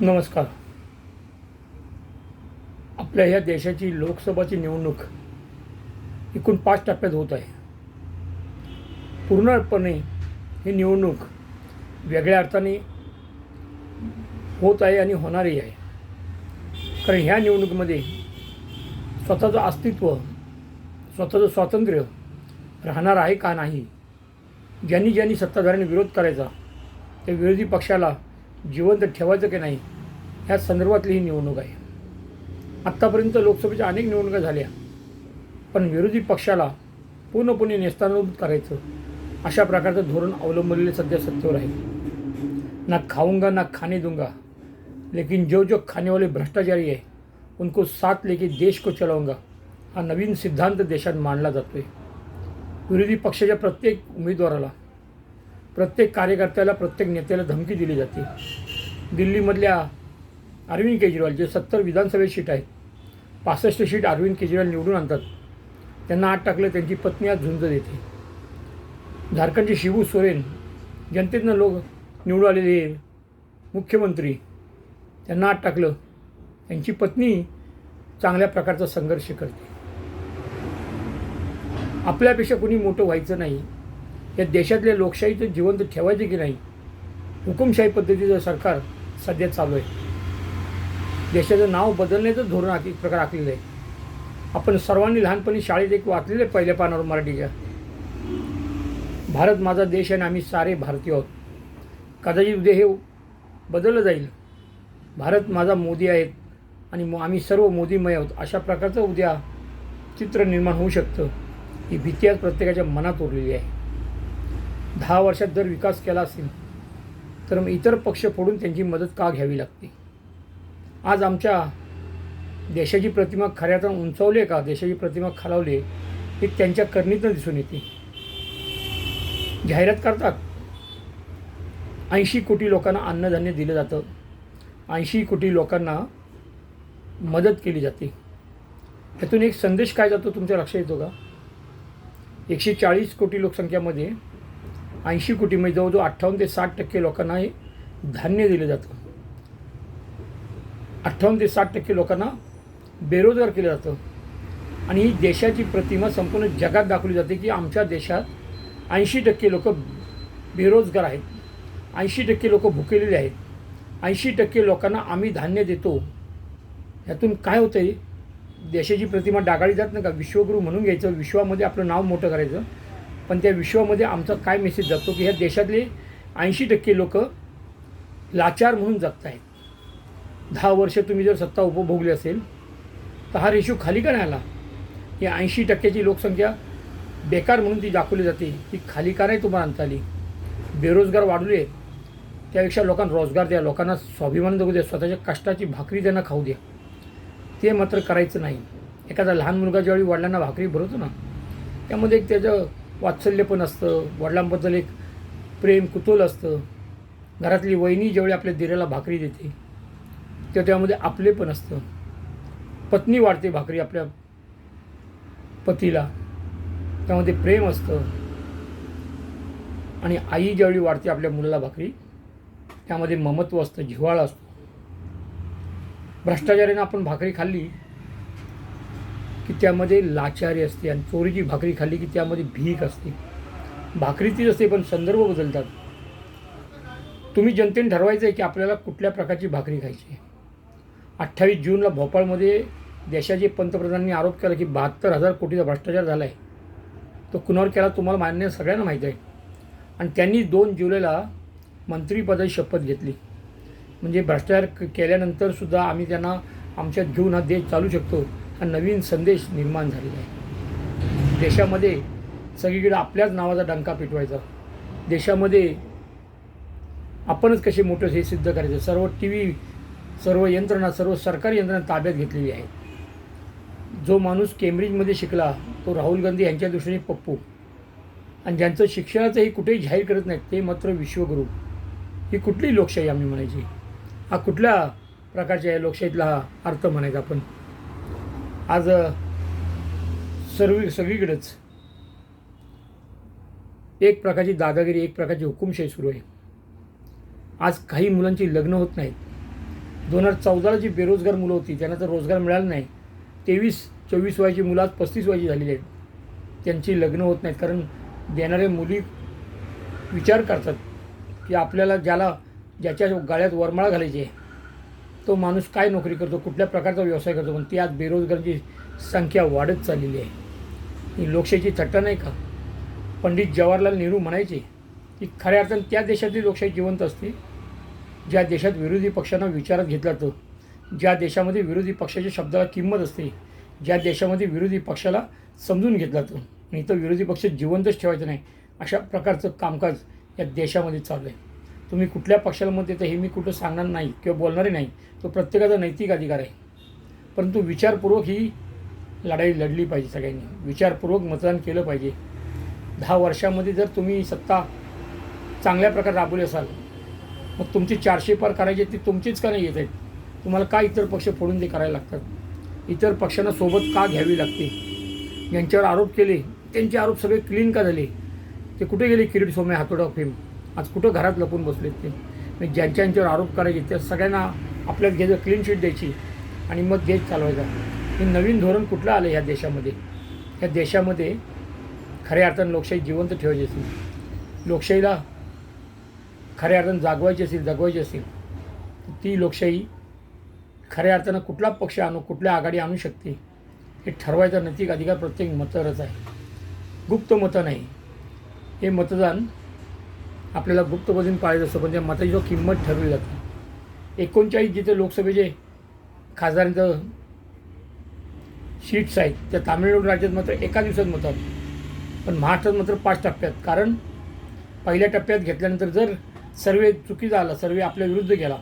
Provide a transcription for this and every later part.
नमस्कार. आपल्या ह्या देशाची लोकसभाची निवडणूक एकूण पाच टप्प्यात होत आहे. पूर्णपणे ही निवडणूक वेगळ्या अर्थाने होत आहे आणि होणारही आहे. कारण ह्या निवडणुकीमध्ये स्वतःचं अस्तित्व स्वतःचं स्वातंत्र्य राहणार आहे का नाही ज्यांनी ज्यांनी सत्ताधाऱ्यांनी विरोध करायचा त्या विरोधी पक्षाला जिवंत ठेवायचं की नाही ह्या संदर्भातली ही निवडणूक आहे. आत्तापर्यंत लोकसभेच्या अनेक निवडणुका झाल्या पण विरोधी पक्षाला पूर्णपणे नेस्तानाबूत करायचं अशा प्रकारचं धोरण अवलंबलेले सध्या सत्तेवर आहे. ना खाऊंगा ना खाने दूंगा. लेकिन जो जो खाने वाले भ्रष्टाचारी आहे उनको साथ लेके देश को चलाऊंगा हा नवीन सिद्धांत देशात मांडला जातोय. विरोधी पक्षाच्या प्रत्येक उमेदवाराला प्रत्येक कार्यकर्त्याला प्रत्येक नेत्याला धमकी दिली जाते. दिल्लीमधल्या अरविंद केजरीवाल जे सत्तर विधानसभेत सीट आहेत पासष्ट सीट अरविंद केजरीवाल निवडून आणतात त्यांना आत टाकलं त्यांची पत्नी आज झुंज देते. झारखंडचे शिबू सोरेन जनतेतनं लोक निवडून आलेले मुख्यमंत्री त्यांना आत टाकलं त्यांची पत्नी चांगल्या प्रकारचा संघर्ष करते. आपल्यापेक्षा कोणी मोठं व्हायचं नाही. या देशातल्या लोकशाहीचं जिवंत ठेवायचे की नाही हुकुमशाही पद्धतीचं सरकार सध्या चालू आहे. देशाचं नाव बदलण्याचं धोरण आखी प्रकार आखलेलं आहे. आपण सर्वांनी लहानपणी शाळेत एक वाचलेलं आहे पहिल्या पानावर मराठीच्या भारत माझा देश आणि आम्ही सारे भारतीय आहोत. कदाचित उद्या हे बदललं जाईल. भारत माझा मोदी आहेत आणि मो- आम्ही सर्व मोदीमय आहोत. अशा प्रकारचं उद्या चित्र निर्माण होऊ शकतं. ही भीती आज प्रत्येकाच्या मनात उरलेली आहे. दहा वर्षात जर विकास केला असेल तर मग इतर पक्ष फोडून त्यांची मदत का घ्यावी लागते? आज आमच्या देशाची प्रतिमा खऱ्या तर उंचावली आहे का? देशाची प्रतिमा खालावली आहे हे त्यांच्या करणीतनं दिसून येते. जाहिरात करतात. ऐंशी कोटी लोकांना अन्नधान्य दिलं जातं. ऐंशी कोटी लोकांना मदत केली जाते. यातून एक संदेश काय जातो तुमच्या लक्षात येतो का? एकशे चाळीस कोटी लोकसंख्यामध्ये ऐंशी कोटी म्हणजे जवळजवळ अठ्ठावन्न ते साठ टक्के लोकांना हे धान्य दिलं जातं. अठ्ठावन्न ते साठ टक्के लोकांना बेरोजगार केलं जातं. आणि ही देशाची प्रतिमा संपूर्ण जगात दाखवली जाते की आमच्या देशात ऐंशी टक्के लोक बेरोजगार आहेत. ऐंशी टक्के लोक भुकेलेले आहेत. ऐंशी टक्के लोकांना आम्ही धान्य देतो. ह्यातून काय होतं आहे देशाची प्रतिमा डागाळी जात नाही का? विश्वगुरू म्हणून घ्यायचं. विश्वामध्ये आपलं नाव मोठं करायचं. पण त्या विश्वामध्ये आमचा काय मेसेज जातो की ह्या देशातले ऐंशी टक्के लोक लाचार म्हणून जगत आहेत दहा वर्ष तुम्ही जर सत्ता उपभोगली असेल तर हा रेशो खाली का नाही आला? ही ऐंशी टक्क्याची लोकसंख्या बेकार म्हणून ती दाखवली जाते. ती खाली का नाही तुम्हाला आणता आली? बेरोजगार वाढले त्यापेक्षा लोकांना रोजगार द्या लोकांना स्वाभिमान जगू द्या स्वतःच्या कष्टाची भाकरी त्यांना खाऊ द्या. ते मात्र करायचं नाही. एखादा लहान मुलगा ज्यावेळी वडिलांना भाकरी भरवतो ना त्यामध्ये एक त्याचं वात्सल्य पण असतं वडिलांबद्दल एक प्रेम कुतूल असतं. घरातली वहिनी ज्यावेळी आपल्या दिऱ्याला भाकरी देते तेव्हा त्यामध्ये आपले पण असतं. पत्नी वाढते भाकरी आपल्या पतीला त्यामध्ये प्रेम असतं. आणि आई ज्यावेळी वाढते आपल्या मुलाला भाकरी त्यामध्ये ममत्व असतं जिव्हाळा असतो. भ्रष्टाचाराने आपण भाकरी खाल्ली की त्यामध्ये लाचारी असते आणि चोरीची भाकरी खाल्ली की त्यामध्ये भीक असते. भाकरी तीच असते पण संदर्भ बदलतात. तुम्ही जनतेने ठरवायचं आहे की आपल्याला कुठल्या प्रकारची भाकरी खायची आहे. अठ्ठावीस जूनला भोपाळमध्ये देशाचे पंतप्रधानांनी आरोप केला की बहात्तर हजार कोटीचा भ्रष्टाचार झाला आहे तो कुणावर केला तुम्हाला मान्य सगळ्यांना माहीत आहे. आणि त्यांनी दोन जुलैला मंत्रिपदाची शपथ घेतली. म्हणजे भ्रष्टाचार केल्यानंतरसुद्धा आम्ही त्यांना आमच्यात घेऊन हा देश चालू शकतो. हा नवीन संदेश निर्माण झालेला आहे. देशामध्ये सगळीकडे आपल्याच नावाचा डंका पिटवायचा. देशामध्ये आपणच कसे मोठं हे सिद्ध करायचं? सर्व टी व्ही सर्व यंत्रणा सर्व सरकारी यंत्रणा ताब्यात घेतलेली आहे जो माणूस केम्ब्रिजमध्ये शिकला तो राहुल गांधी यांच्या दृष्टीने पप्पू. आणि ज्यांचं शिक्षणाचंही कुठेही जाहीर करत नाहीत ते मात्र विश्वगुरू. ही कुठली लोकशाही आम्ही म्हणायची? हा कुठल्या प्रकारच्या या लोकशाहीतला हा अर्थ म्हणायचा आपण? आज सर्व सगळीकडेच एक प्रकारची दादागिरी एक प्रकारची हुकुमशाही सुरू आहे. आज काही मुलांची लग्न होत नाहीत. दोन हजार चौदाला जी बेरोजगार मुलं होती त्यांना तर रोजगार मिळाला नाही. तेवीस चोवीस वयाची मुलं आज पस्तीस वयाची झालेली आहेत. त्यांची लग्न होत नाहीत. कारण देणाऱ्या मुली विचार करतात की आपल्याला ज्याला ज्याच्या गाळ्यात वरमाळा घालायची आहे तो माणूस काय नोकरी करतो कुठल्या प्रकारचा व्यवसाय करतो पण ती आज बेरोजगारांची संख्या वाढत चाललेली आहे. ही लोकशाहीची थट्टा नाही का? पंडित जवाहरलाल नेहरू म्हणायचे की खऱ्या अर्थानं त्या देशातली लोकशाही जिवंत असते ज्या देशात विरोधी पक्षांना विचारात घेतला जातो ज्या देशामध्ये विरोधी पक्षाच्या शब्दाला किंमत असते ज्या देशामध्ये विरोधी पक्षाला समजून घेतला जातो. आणि इथं विरोधी पक्ष जिवंतच ठेवायचं नाही अशा प्रकारचं कामकाज या देशामध्ये चालू आहे. तुम्ही कुठल्या पक्षाला मत देता हे मी कुठं सांगणार नाही किंवा बोलणारही नाही. तो प्रत्येकाचा नैतिक अधिकार आहे. परंतु विचारपूर्वक ही लढाई लढली पाहिजे सगळ्यांनी. विचारपूर्वक मतदान केलं पाहिजे. दहा वर्षामध्ये जर तुम्ही सत्ता चांगल्या प्रकारे राबवली असाल मग तुमची चारशे पार करायची ती तुमचीच का नाही येत आहेत? तुम्हाला का इतर पक्ष फोडून ते करायला लागतात? इतर पक्षांना सोबत का घ्यावी लागते? ज्यांच्यावर आरोप केले त्यांचे आरोप सगळे क्लीन का झाले? ते कुठे गेले? किरीट सोमे हातोडा फेम? आज कुठं घरात लपून बसलेत ते? मी ज्यांच्या यांच्यावर आरोप करायचे त्या सगळ्यांना आपल्याला घ्यायचं क्लीन शीट द्यायची आणि मग देश चालवायचा. हे नवीन धोरण कुठलं आलं ह्या देशामध्ये? ह्या देशामध्ये खऱ्या अर्थानं लोकशाही जिवंत ठेवायची असेल लोकशाहीला खऱ्या अर्थानं जागवायची असेल जगवायची असेल ती लोकशाही खऱ्या अर्थानं कुठला पक्ष आणू कुठल्या आघाडी आणू शकते हे ठरवायचा नैतिक अधिकार प्रत्येक मतदारच आहे. गुप्त मतं नाही. हे मतदान आपल्याला गुप्त वजन पाळायचं असतं पण त्या मताची जो किंमत ठरवली जाते. एकोणचाळीस जिथे लोकसभेचे खासदारांचं सीट्स आहेत त्या तामिळनाडू राज्यात मात्र एका दिवसात मतात पण महाराष्ट्रात मात्र पाच टप्प्यात. कारण पहिल्या टप्प्यात घेतल्यानंतर जर सर्वे चुकीचा आला सर्वे आपल्या विरुद्ध गेला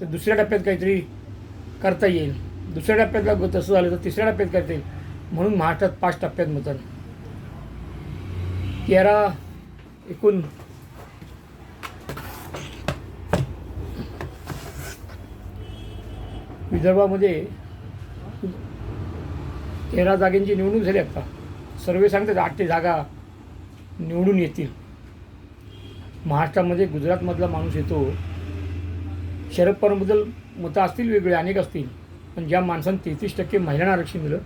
तर दुसऱ्या टप्प्यात काहीतरी करता येईल. दुसऱ्या टप्प्यातला तसं झालं तर तिसऱ्या टप्प्यात करता येईल. म्हणून महाराष्ट्रात पाच टप्प्यात मतदान. तेरा एकूण विदर्भामध्ये तेरा जागेंची निवडणूक झाली आता. सर्वे सांगतात आठ ते जागा निवडून येतील. महाराष्ट्रामध्ये गुजरातमधला माणूस येतो. शरद पवारांबद्दल मतं असतील वेगळे अनेक असतील. पण ज्या माणसांना तेहतीस टक्के महिलांना आरक्षण दिलं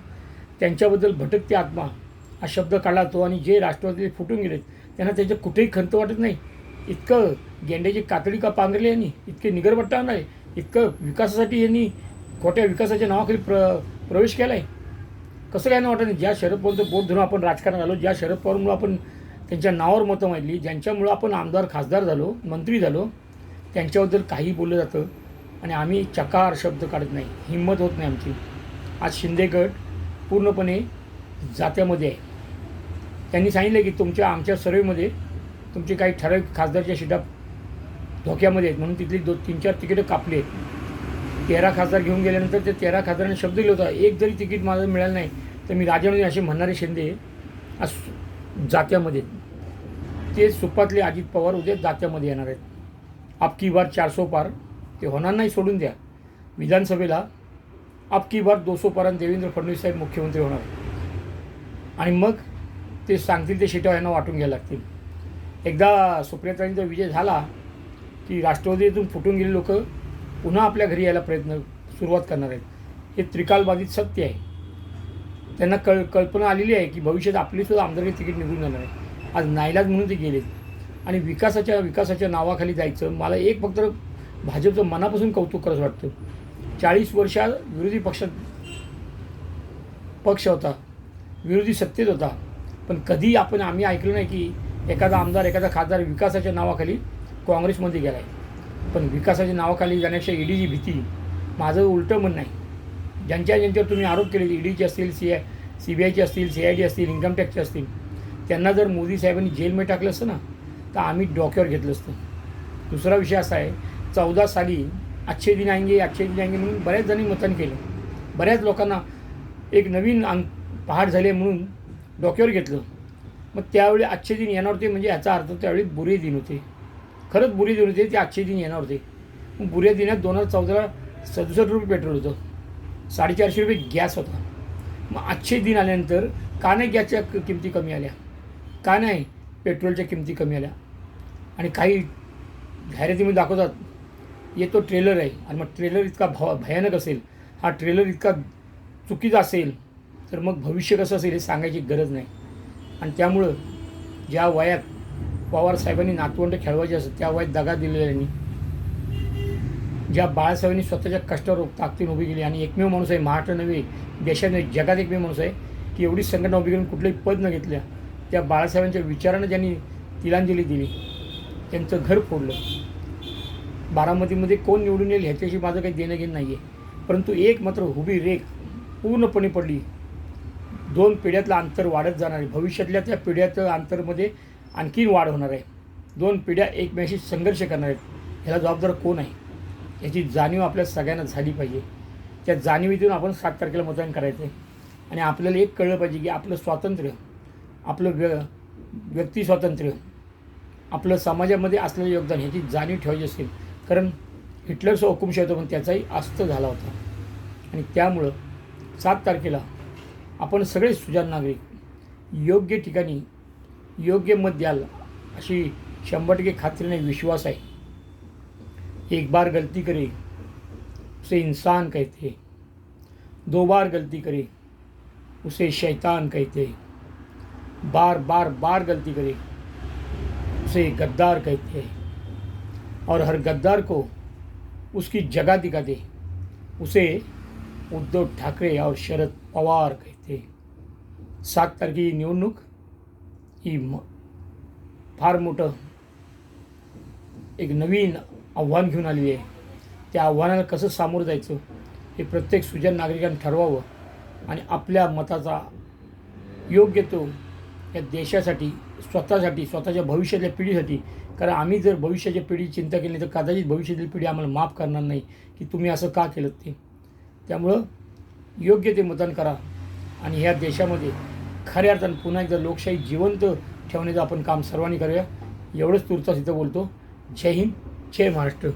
त्यांच्याबद्दल भटकते आत्मा. हा शब्द काढला तो आणि जे राष्ट्रवादी फुटून गेलेत त्यांना त्याचं कुठेही खंत वाटत नाही. इतकं गेंड्याची कातडी का पांघरली यांनी? इतके निगरबट्टा नाही इतकं विकासासाठी यांनी खोट्या विकासाच्या नावाखाली प्र प्रवेश केला आहे कसं काय नाही वाटत नाही ज्या शरद पवारचं बोट धरून आपण राजकारणात आलो ज्या शरद पवारमुळं आपण त्यांच्या नावावर मतं मांडली ज्यांच्यामुळं आपण आमदार खासदार झालो मंत्री झालो त्यांच्याबद्दल काही बोललं जातं आणि आम्ही चकार शब्द काढत नाही हिंमत होत नाही आमची. आज शिंदे गट पूर्णपणे जात्यामध्ये आहे. त्यांनी सांगितलं की तुमच्या आमच्या सर्वेमध्ये तुमचे काही ठराविक खासदारच्या शिटा धोक्यामध्ये आहेत म्हणून तिथली दो तीन चार तिकीटं कापली आहेत. तेरा खासदार घेऊन गेल्यानंतर ते तेरा खासदारांनी शब्द दिला होता एक जरी तिकीट माझं मिळालं नाही तर मी राजामध्ये असे म्हणणारे शिंदे आज जात्यामध्ये. ते सुपातले अजित पवार उद्या जात्यामध्ये येणार आहेत. आपकी बार चारसो पार ते होणार नाही सोडून द्या. विधानसभेला आपकी बार दोसो पारांत देवेंद्र फडणवीस साहेब मुख्यमंत्री होणार आणि मग ते सांगतील ते शिटा यांना वाटून घ्यायला लागतील. एकदा सुप्रियाताईंचा विजय झाला की राष्ट्रवादीतून फुटून गेले लोक पुन्हा आपल्या घरी यायला प्रयत्न सुरुवात करणार आहेत. हे त्रिकालबाधित सत्य आहे. त्यांना कळ कल्पना आलेली आहे की भविष्यात आपलीसुद्धा आमदारकी तिकीट निघून जाणार आहे. आज नाईलाज म्हणून ते गेलेत. आणि विकासाच्या विकासाच्या नावाखाली जायचं मला एक फक्त भाजपचं मनापासून कौतुक करत वाटतं. चाळीस वर्षात विरोधी पक्षात पक्ष होता. विरोधी सत्तेत होता. पण कधी आपण आम्ही ऐकलं नाही की एखादा आमदार एखादा खासदार विकासाच्या नावाखाली काँग्रेसमध्ये गेला आहे पण विकासाच्या नावाखाली जाण्याच्या ईडीची भीती माझं उलटं म्हणणं आहे. ज्यांच्या ज्यांच्यावर तुम्ही आरोप केले ईडीचे असतील सी आय सी बी आयचे असतील सी आय डी असतील इन्कम टॅक्सचे असतील त्यांना जर मोदी साहेबांनी जेलमध्ये टाकलं असतं ना तर आम्ही डोक्यावर घेतलं असतं. दुसरा विषय असा आहे चौदा साली अच्छे दिन आएंगे अच्छे दिन आएंगे म्हणून बऱ्याच जणी मतदान केलं. बऱ्याच लोकांना एक नवीन अंग पहाट झाले म्हणून डोक्यावर घेतलं. मग त्यावेळी अच्छे दिन येणार होते म्हणजे याचा अर्थ त्यावेळी बुरे दिन होते. खरंच बुरी देऊन होती ती अच्छे दिन येणार होते. मग बुऱ्या दिनात दोन हजार चौदाला सदुसष्ट रुपये पेट्रोल होतं. साडेचारशे रुपये गॅस होता. मग आजचे दिन आल्यानंतर का नाही गॅसच्या क- किमती कमी आल्या? का नाही पेट्रोलच्या किमती कमी आल्या? आणि काही जाहिरातीमध्ये दाखवतात. येतो ट्रेलर आहे. आणि मग ट्रेलर इतका भ भयानक असेल. हा ट्रेलर इतका चुकीचा असेल तर मग भविष्य कसं असेल हे सांगायची गरज नाही. आणि त्यामुळं ज्या वयात पवारसाहेबांनी नातवंड खेळवायचे असत त्या वयात दगा दिलेल्यांनी ज्या बाळासाहेबांनी स्वतःच्या कष्टावर ताकदीने उभी केली आणि एकमेव माणूस आहे महाराष्ट्र नव्हे देशाने जगात एकमेव माणूस आहे की एवढी संघटना उभी करून कुठलंही पद न घेतल्या त्या बाळासाहेबांच्या विचारानं ज्यांनी तिलांजली दिली त्यांचं घर फोडलं. बारामतीमध्ये कोण निवडून येईल ह्याच्याशी माझं काही देणं घेणं नाही आहे परंतु एक मात्र हुबी रेख पूर्णपणे पडली. दोन पिढ्यातलं अंतर वाढत जाणार आहे. भविष्यातल्या त्या पिढ्याचं अंतरमध्ये आणखीन वाढ होणार आहे. दोन पिढ्या एकमेकाशी संघर्ष करणार आहेत. ह्याला जबाबदार कोण आहे? याची जाणीव आपल्या सगळ्यांना झाली पाहिजे. त्या जाणीवीतून आपण सात तारखेला मतदान करायचं आहे आणि आपल्याला एक कळलं पाहिजे की आपलं स्वातंत्र्य आपलं व्य व्यक्ती स्वातंत्र्य आपलं समाजामध्ये असलेलं योगदान ह्याची जाणीव ठेवायची असेल. कारण हिटलरचा हुकुमशाही होता पण त्याचाही अस्त झाला होता. आणि त्यामुळं सात तारखेला आपण सगळे सुजाण नागरिक योग्य ठिकाणी योग्य मत द्याल, अशी शंभर टक्के खात्रीने विश्वास आहे. एक बार गलती करे, उसे इंसान कहते. दो बार गलती करे, उसे शैतान कहते. बार बार बार गलती करे, उसे गद्दार कहते. हैं और हर गद्दार को उसकी जगह दिखा दे, उसे उद्धव ठाकरे और शरद पवार कहते. हैं. सात तारखेची निवडणूक ही म फार मोठं एक नवीन आव्हान घेऊन आलेली आहे. त्या आव्हानाला कसं सामोरं जायचं हे प्रत्येक सुजन नागरिकांनी ठरवावं आणि आपल्या मताचा योग्य तो या देशासाठी स्वतःसाठी स्वतःच्या भविष्यातल्या पिढीसाठी. कारण आम्ही जर भविष्याच्या पिढी चिंता केली तर कदाचित भविष्यातील पिढी आम्हाला माफ करणार नाही की तुम्ही असं का केलं ते. त्यामुळं योग्य ते मतदान करा आणि ह्या देशामध्ये खऱ्या अर्थानं पुन्हा एकदा लोकशाही जिवंत ठेवण्याचं आपण काम सर्वांनी करूया. एवढंच तुर्तास इथं बोलतो. जय हिंद जय महाराष्ट्र.